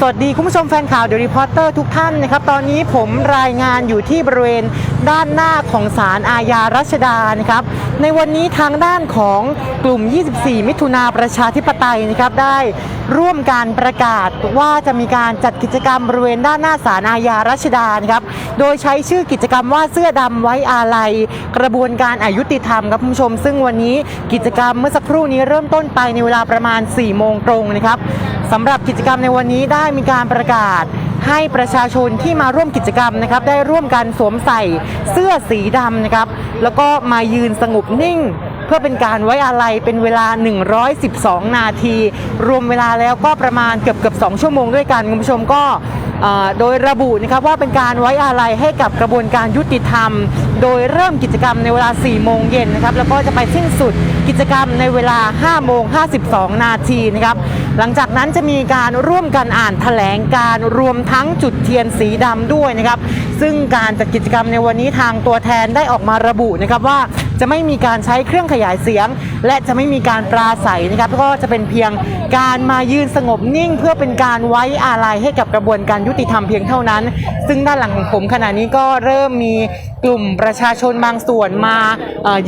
สวัสดีคุณผู้ชมแฟนข่าวเดอะรีพอร์เตอร์ทุกท่านนะครับ ตอนนี้ผมรายงานอยู่ที่บริเวณด้านหน้าของศาลอาญารัชดานะครับ ในวันนี้ทางด้านของกลุ่ม 24 มิถุนาประชาธิปไตยนะครับได้ร่วมการประกาศว่าจะมีการจัดกิจกรรมบริเวณด้านหน้าศาลอาญารัชดานะครับ โดยใช้ชื่อกิจกรรมว่าเสื้อดำไว้อาลัย กระบวนการอายุติธรรมครับคุณผู้ชม ซึ่งวันนี้กิจกรรมเมื่อสักครู่นี้เริ่มต้นไปในเวลาประมาณ4โมงตรงนะครับสำหรับกิจกรรมในวันนี้ได้มีการประกาศให้ประชาชนที่มาร่วมกิจกรรมนะครับ ได้ร่วมกันสวมใส่เสื้อสีดำนะครับ แล้วก็มายืนสงบนิ่ง เพื่อเป็นการไว้อาลัยเป็นเวลา 112 นาที รวมเวลาแล้วก็ประมาณเกือบเกือบ2ชั่วโมงด้วยกันคุณผู้ชมก็โดยระบุนะครับว่าเป็นการไว้อาลัยให้กับกระบวนการยุติธรรม โดยเริ่มกิจกรรมในเวลา 4 โมงเย็นนะครับ แล้วก็จะไปสิ้นสุดกิจกรรมในเวลา 5 โมง 52 นาทีนะครับ หลังจากนั้นจะมีการร่วมกันอ่านแถลงการรวมทั้งจุดเทียนสีดำด้วยนะครับ ซึ่งการจัดกิจกรรมในวันนี้ทางตัวแทนได้ออกมาระบุนะครับว่า จะไม่มีการใช้เครื่องขยายเสียง และจะไม่มีการปราศัยนะครับก็จะเป็นเพียงการมายืนสงบนิ่ง เพื่อเป็นการไว้อาลัยให้กับกระบวนการยุติธรรมเพียงเท่านั้น ซึ่งด้านหลังของผมขณะนี้ก็เริ่มมีกลุ่มประชาชนบางส่วนมา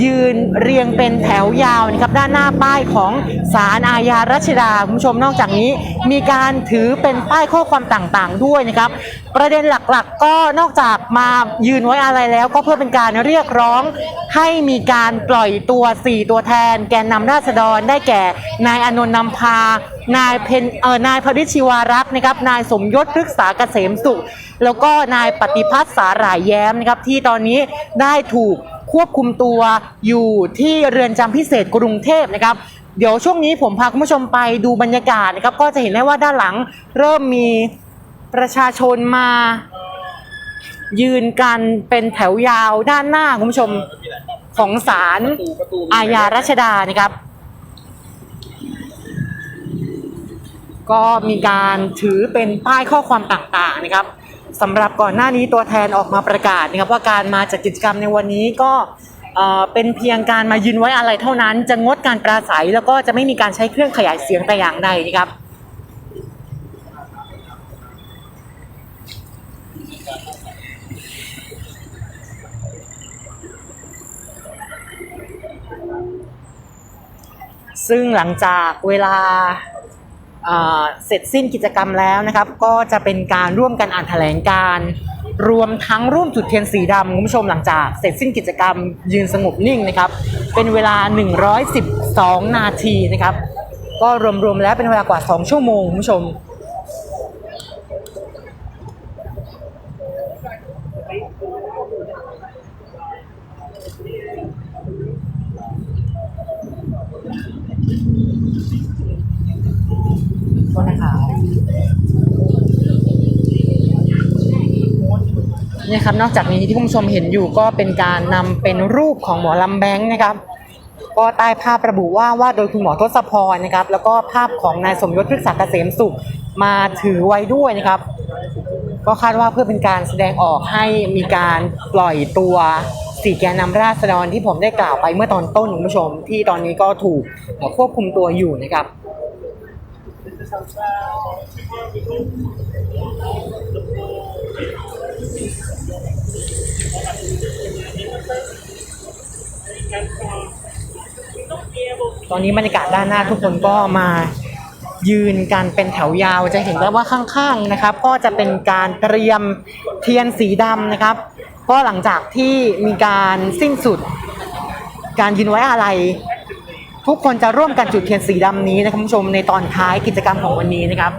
ยืนเรียงเป็นแถวยาวนะครับด้านหน้าป้ายของศาลอาญารัชดาคุณผู้ชมนอกจากนี้ มีการถือเป็นป้ายข้อความต่างๆ ด้วยนะครับ ประเด็นหลักๆ ก็นอกจากมายืนไว้อะไรแล้ว ก็เพื่อเป็นการเรียกร้องให้มีการปล่อยตัว 4 ตัวแทน แกนนำราษฎรได้แก่ นายอนนท์นำพา นายเพนเออนายพริชชิวารักษ์นะครับนายสมยศพฤกษาเกษมสุข แล้วก็นายปฏิพัฒน์สาหร่ายแย้มนะครับที่ตอนนี้ได้ถูกควบคุมตัวอยู่ที่เรือนจำพิเศษกรุงเทพนะครับเดี๋ยวช่วงนี้ผมพาคุณผู้ชมไปดูบรรยากาศนะครับก็จะเห็นได้ว่าด้านหลังเริ่มมี ประชาชนมา ยืนกันเป็นแถวยาวด้านหน้าคุณผู้ชมของศาลอาญารัชดานะครับ ก็มีการถือเป็นป้ายข้อความต่างๆนะครับสำหรับก่อนหน้านี้ตัวแทนออกมาประกาศนะครับว่าการมาจัดกิจกรรมในวันนี้ก็เอ่อเป็นเพียงการมายืนไว้อะไรเท่านั้น จะงดการปราศัยแล้วก็จะไม่มีการใช้เครื่องขยายเสียงแต่อย่างใดนะครับ ซึ่งหลังจากเวลาเสร็จสิ้นกิจกรรมแล้วนะครับ ก็จะเป็นการร่วมกันอ่านแถลงการรวมทั้งร่วมจุดเทียนสีดำคุณผู้ชมหลังจากเสร็จสิ้นกิจกรรมยืนสงบนิ่งนะครับ เป็นเวลา 112 นาทีนะครับ ก็รวมๆแล้วเป็นเวลากว่า 2 ชั่วโมงคุณผู้ชม โทษนะคะเนี่ครับนอกจากนี้ที่คุณผู้ชมเห็นอยู่ก็เป็นการนำเป็นรูปของหมอลำแบงค์นะครับ ก็ใต้ภาพระบุว่าว่าโดยคุณหมอทศพรนะครับ แล้วก็ภาพของนายสมยศพฤกษาเกษมสุขมาถือไว้ด้วยนะครับ ก็คาดว่าเพื่อเป็นการแสดงออกให้มีการปล่อยตัวสี่แกนนำราษฎรที่ผมได้กล่าวไปเมื่อตอนต้นคุณผู้ชม ที่ตอนนี้ก็ถูกควบคุมตัวอยู่นะครับ ตอนนี้บรรยากาศด้านหน้าทุกคนก็มายืนกันเป็นแถวยาวจะเห็นได้ว่าข้างๆนะครับ ก็จะเป็นการเตรียมเทียนสีดำนะครับ ก็หลังจากที่มีการสิ้นสุด การยืนไว้อะไร ทุกคนจะร่วมกันจุดเทียนสีดำนี้นะครับคุณผู้ชมในตอนท้ายกิจกรรมของวันนี้นะครับ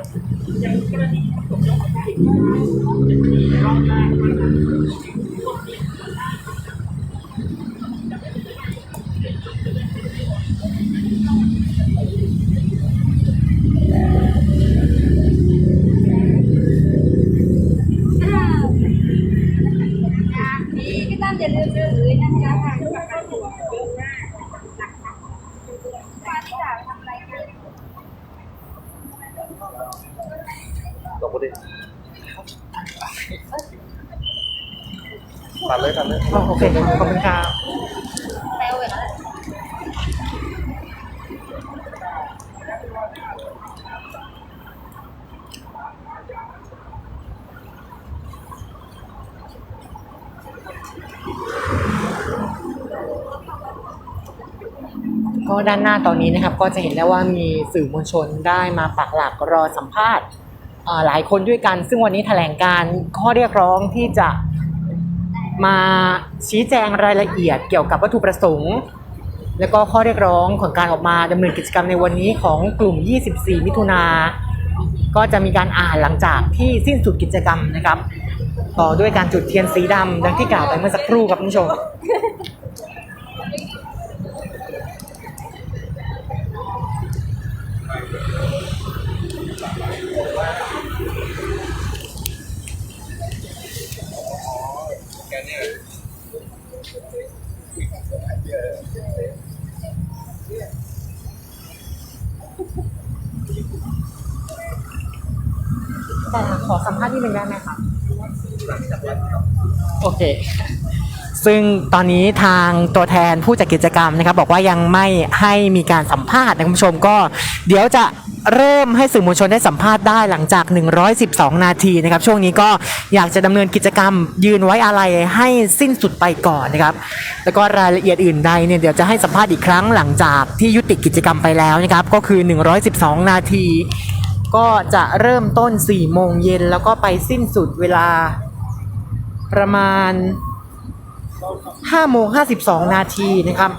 ลองพูดิตัดเลยตัดเลยโอเค ขอบคุณครับแปลว่าอก็ด้านหน้าตอนนี้นะครับก็จะเห็นได้ว่ามีสื่อมวลชนได้มาปักหลักรอสัมภาษณ์ หลายคนด้วยกัน ซึ่งวันนี้แถลงการข้อเรียกร้องที่จะมาชี้แจงรายละเอียดเกี่ยวกับวัตถุประสงค์ แล้วก็ข้อเรียกร้องของการออกมาดำเนินกิจกรรมในวันนี้ของกลุ่ม 24 มิถุนา ก็จะมีการอ่านหลังจากที่สิ้นสุดกิจกรรมนะครับ ต่อด้วยการจุดเทียนสีดำดังที่กล่าวไปเมื่อสักครู่ครับคุณผู้ชม แต่ขอสัมภาษณ์นิดนึงได้ไหมครับโอเค ซึ่งตอนนี้ทางตัวแทนผู้จัดกิจกรรมนะครับ บอกว่ายังไม่ให้มีการสัมภาษณ์นะคุณผู้ชมก็เดี๋ยวจะเริ่มให้สื่อมวลชนได้สัมภาษณ์ได้หลังจาก 112 นาทีนะครับ ช่วงนี้ก็อยากจะดำเนินกิจกรรม ยืนไว้อะไรให้สิ้นสุดไปก่อนนะครับ แล้วก็รายละเอียดอื่นใดเนี่ยเดี๋ยวจะให้สัมภาษณ์อีกครั้งหลังจากที่ยุติกิจกรรมไปแล้วนะครับ ก็คือ 112 นาที ก็จะเริ่มต้น 4 โมงเย็นแล้วก็ไปสิ้นสุดเวลา ประมาณ5โมง52 นาทีนะครับ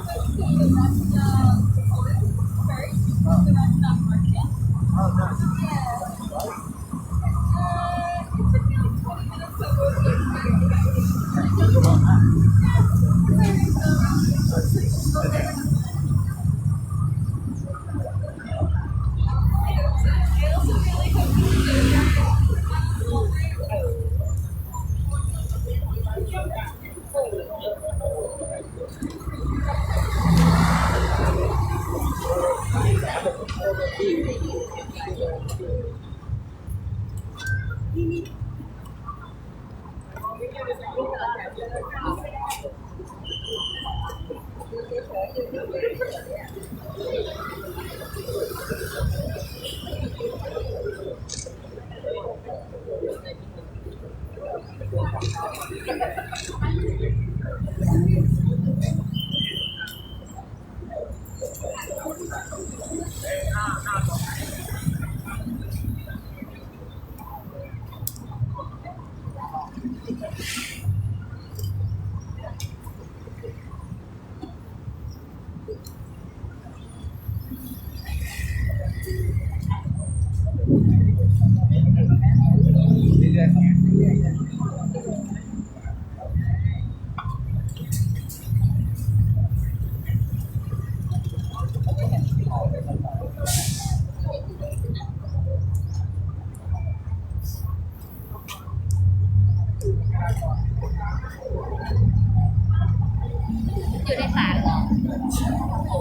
อยู่ในศาลเหรอ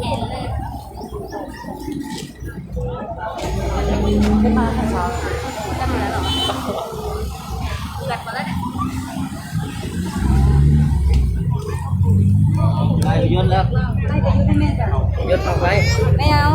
เห็นเลยจะมาค่ะซอจะมาแล้วเหรอเกิดมาแล้วเนี่ยได้ยศแล้วไม่จะยุ่งให้แม่จ้ะยศทำไว้ไม่เอา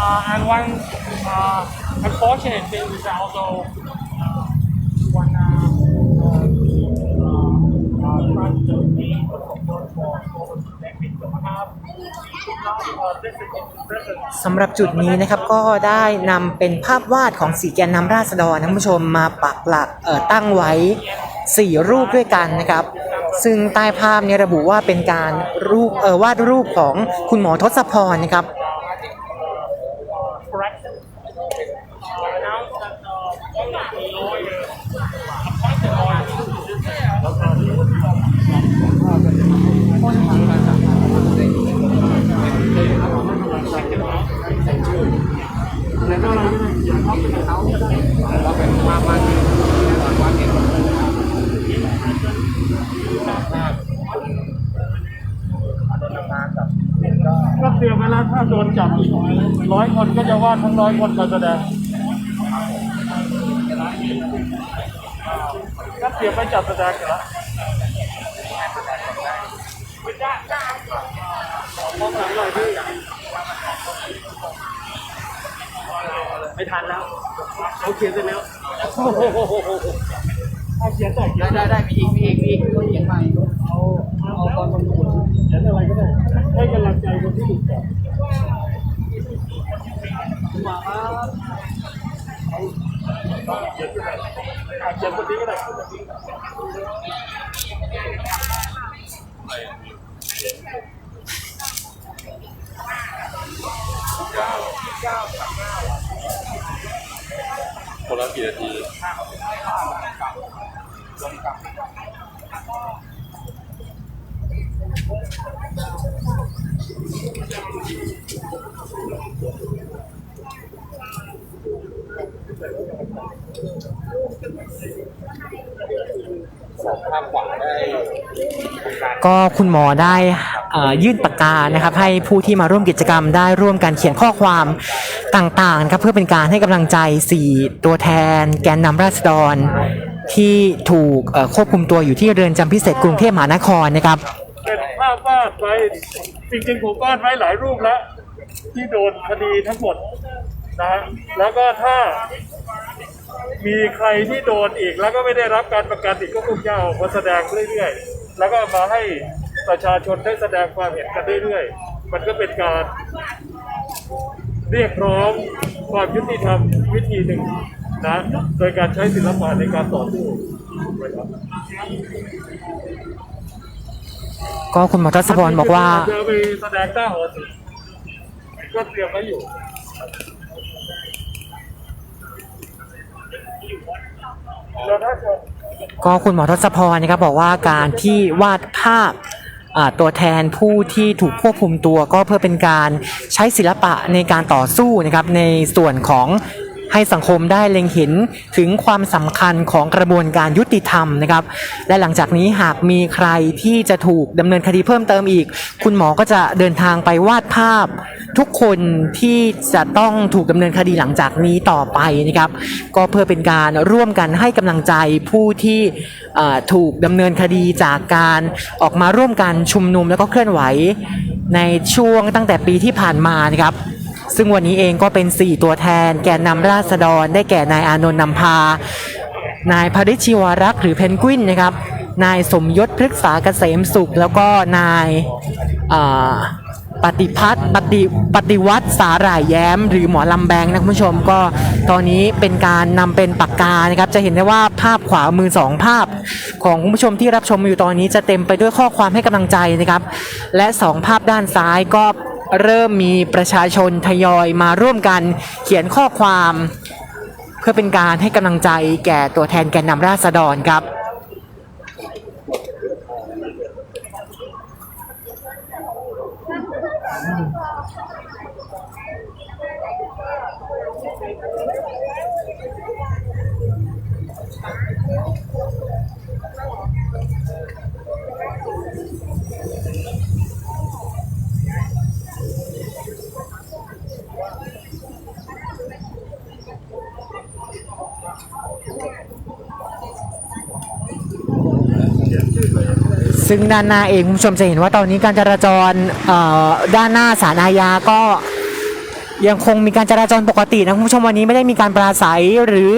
Uh, and one uh, unfortunate thing is also uh, one uh, uh, uh, trying to be for over the next half. Uh, this is in prison. สำหรับจุดนี้นะครับก็ได้นำเป็นภาพวาดของสีแกนนำราษฎรนะคุณผู้ชมมาปักหลักตั้งไว้ 4 รูปด้วยกันนะครับ ซึ่งใต้ภาพเนี้ระบุว่าเป็นการรูปวาดรูปของคุณหมอทศพรนะครับ ก็เตรียมไว้แล้วถ้าโดนจับอีกร้อยคนก็จะว่าทั้งร้อยคนมารแสดงก็เตรียมไปจัดแสดงกันแล้วมองหลังหน่อยพี่ไม่ทันแล้วเขาเขียนเสร็จแล้วเอาเขียนใส่เขียนได้ได้มีอีกมีอีกมีอีกก็เขียนใหม่เอาเอาตอนประมูลเขี ยนอะไรก็ได้ให้กำลังใจคนที่อยู่ก่อนมาครับเขียนที่ไหนอะเขียนคนนี้ก็ได้คนละกี่นาที สองข้างขวาได้ ก็คุณหมอได้ยื่นปากกานะครับ ให้ผู้ที่มาร่วมกิจกรรมได้ร่วมกันเขียนข้อความต่างๆครับเพื่อเป็นการให้กำลังใจ 4 ตัวแทน แกนนำราษฎร ที่ถูกควบคุมตัวอยู่ที่เรือนจำพิเศษกรุงเทพมหานครนะครับาดไว้จริงๆผมวาดไว้หลายรูปแล้ว ที่โดนคดีทั้งหมดนะแล้วก็ถ้ามีใครที่โดนอีกแล้วก็ไม่ได้รับการประกันอีกก็คงจะเอามาแสดงเรื่อยๆ แล้วก็มาให้ประชาชนได้แสดงความเห็นกันเรื่อยๆ มันก็เป็นการเรียกร้องความยุติธรรมวิธีหนึ่งนะโดยการใช้ศิลปะในการต่อสู้นะครับ ก็คุณหมอทศพรบอกว่าจะไปแสดงหน้าหอศิลป์ก็เตรียมไว้อยู่แล้วถ้าเกิดก็คุณหมอทศพรนะครับบอกว่าการที่วาดภาพอ่าตัวแทนผู้ที่ถูกควบคุมตัวก็เพื่อเป็นการใช้ศิลปะในการต่อสู้นะครับในส่วนของ ให้สังคมได้เล็งเห็นถึงความสำคัญของกระบวนการยุติธรรมนะครับ และหลังจากนี้หากมีใครที่จะถูกดำเนินคดีเพิ่มเติมอีก คุณหมอก็จะเดินทางไปวาดภาพ ทุกคนที่จะต้องถูกดำเนินคดีหลังจากนี้ต่อไปนะครับ ก็เพื่อเป็นการร่วมกันให้กำลังใจผู้ที่ถูกดำเนินคดีจากการออกมาร่วมกันชุมนุมแล้วก็เคลื่อนไหวในช่วงตั้งแต่ปีที่ผ่านมานะครับ ซึ่งวันนี้เองก็เป็น 4 ตัวแทน แกนนำราษฎร ได้แก่นายอานนท์นำพา นายพริชชิวรักษ์หรือเพนกวินนะครับ นายสมยศพฤกษาเกษมสุข แล้วก็นายปฏิพัฒน์ปฏิปฏิวัติสาหร่ายแย้ม หรือหมอลำแบงนะคุณผู้ชมก็ตอนนี้เป็นการนำเป็นปากกานะครับจะเห็นได้ว่าภาพขวามือสองภาพ ของคุณผู้ชมที่รับชมอยู่ตอนนี้จะเต็มไปด้วยข้อความให้กำลังใจนะครับ และสองภาพด้านซ้ายก็ เริ่มมีประชาชนทยอยมาร่วมกันเขียนข้อความ เพื่อเป็นการให้กำลังใจแก่ตัวแทนแกนนำราษฎรครับ ซึ่งด้านหน้าเองคุณผู้ชมจะเห็นว่าตอนนี้การจราจรด้านหน้าศาลอาญาก็ยังคงมีการจราจรปกตินะคุณผู้ชมวันนี้ไม่ได้มีการปราศัยหรือ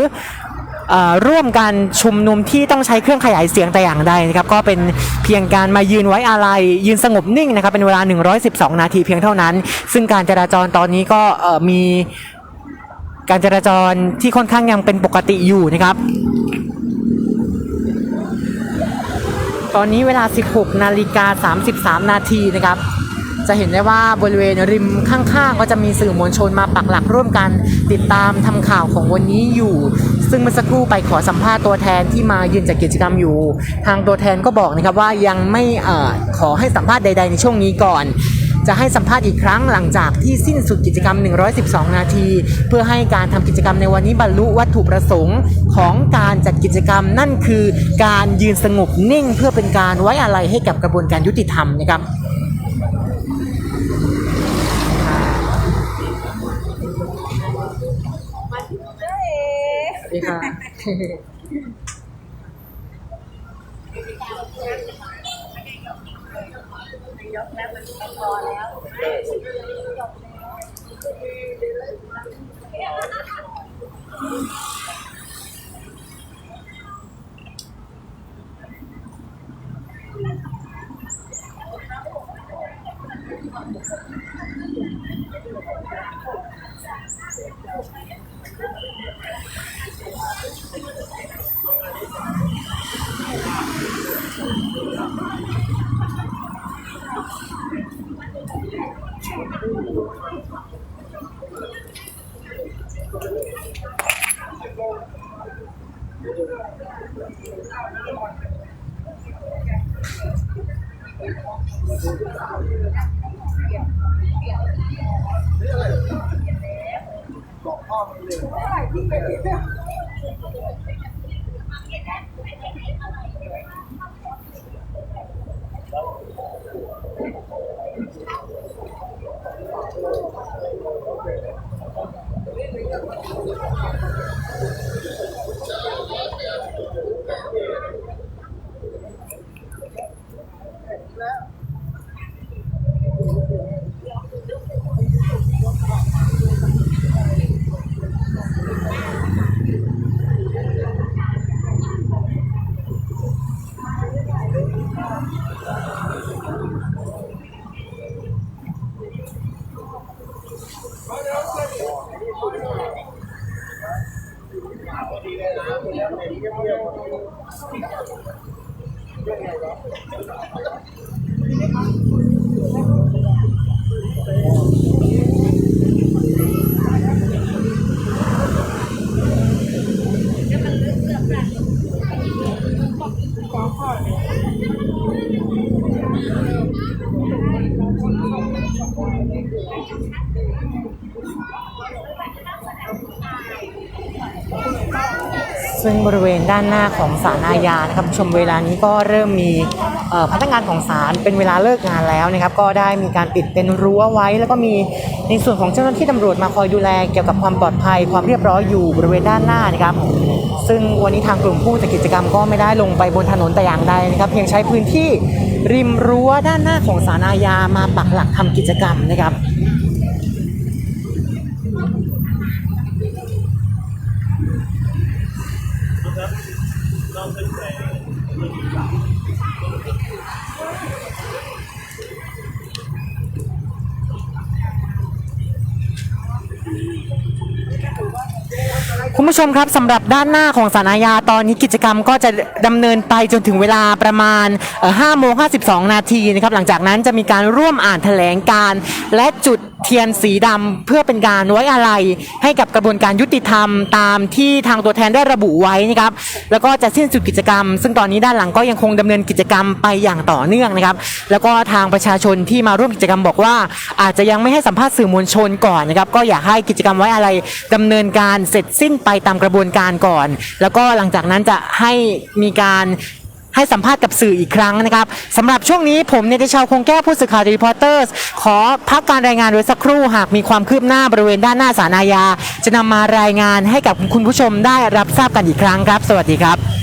ร่วมกันชุมนุมที่ต้องใช้เครื่องขยายเสียงแต่อย่างใดนะครับก็เป็นเพียงการมายืนไว้อาลัยยืนสงบนิ่งนะครับเป็นเวลา 112 นาทีเพียงเท่านั้น ซึ่งการจราจรตอนนี้ก็มีการจราจรที่ค่อนข้างยังเป็นปกติอยู่นะครับ ตอนนี้เวลา 16 นาฬิกา 33 นาทีนะครับ จะเห็นได้ว่าบริเวณริมข้างๆ ก็จะมีสื่อมวลชนมาปักหลักร่วมกัน ติดตามทำข่าวของวันนี้อยู่ ซึ่งเมื่อสักครู่ไปขอสัมภาษณ์ตัวแทนที่มายืนจัดกิจกรรมอยู่ ทางตัวแทนก็บอกนะครับว่ายังไม่อขอให้สัมภาษณ์ใด ๆ ในช่วงนี้ก่อนจะให้สัมภาษณ์อีกครั้งหลังจากที่สิ้นสุดกิจกรรม 112 นาที เพื่อให้การทำกิจกรรมในวันนี้บรรลุวัตถุประสงค์ ของการจัดกิจกรรม นั่นคือการยืนสงบนิ่งเพื่อเป็นการไว้อาลัยให้กับกระบวนการยุติธรรมนะครับเอ๊ะสวั สดีค่ะ ซึ่งบริเวณด้านหน้าของศาลอาญานะครับชมเวลานี้ก็เริ่มมีพนักงานของศาลเป็นเวลาเลิกงานแล้วนะครับ ก็ได้มีการปิดเป็นรั้วไว้ แล้วก็มีในส่วนของเจ้าหน้าที่ตำรวจมาคอยดูแลเกี่ยวกับความปลอดภัย ความเรียบร้อยอยู่บริเวณด้านหน้านะครับ ซึ่งวันนี้ทางกลุ่มผู้จัดกิจกรรมก็ไม่ได้ลงไปบนถนนแต่อย่างใดนะครับเพียงใช้พื้นที่ริมรั้วด้านหน้าของศาลอาญามาปักหลักทำกิจกรรมนะครับ คุณผู้ชมครับสำหรับด้านหน้าของศาลอาญาตอนนี้กิจกรรมก็จะดำเนินไปจนถึงเวลาประมาณ5โมง52 นาทีนะครับหลังจากนั้นจะมีการร่วมอ่านแถลงการ และจุด เทียนสีดำเพื่อเป็นการไว้อาลัยให้กับกระบวนการยุติธรรมตามที่ทางตัวแทนได้ระบุไว้นะครับแล้วก็จะสิ้นสุดกิจกรรม ซึ่งตอนนี้ด้านหลังก็ยังคงดำเนินกิจกรรมไปอย่างต่อเนื่องนะครับ แล้วก็ทางประชาชนที่มาร่วมกิจกรรมบอกว่า อาจจะยังไม่ให้สัมภาษณ์สื่อมวลชนก่อนนะครับก็อยากให้กิจกรรมไว้อะไรดำเนินการเสร็จสิ้นไปตามกระบวนการก่อน แล้วก็หลังจากนั้นจะให้มีการ ให้สัมภาษณ์กับสื่ออีกครั้งนะครับสำหรับช่วงนี้ผมเนติชาวคงแก้วผู้สื่อข่าวรีพอร์เตอร์ขอพักการรายงานไว้สักครู่หากมีความคืบหน้าบริเวณด้านหน้าศาลอาญาจะนำมารายงานให้กับคุณผู้ชมได้รับทราบกันอีกครั้งครับ สวัสดีครับ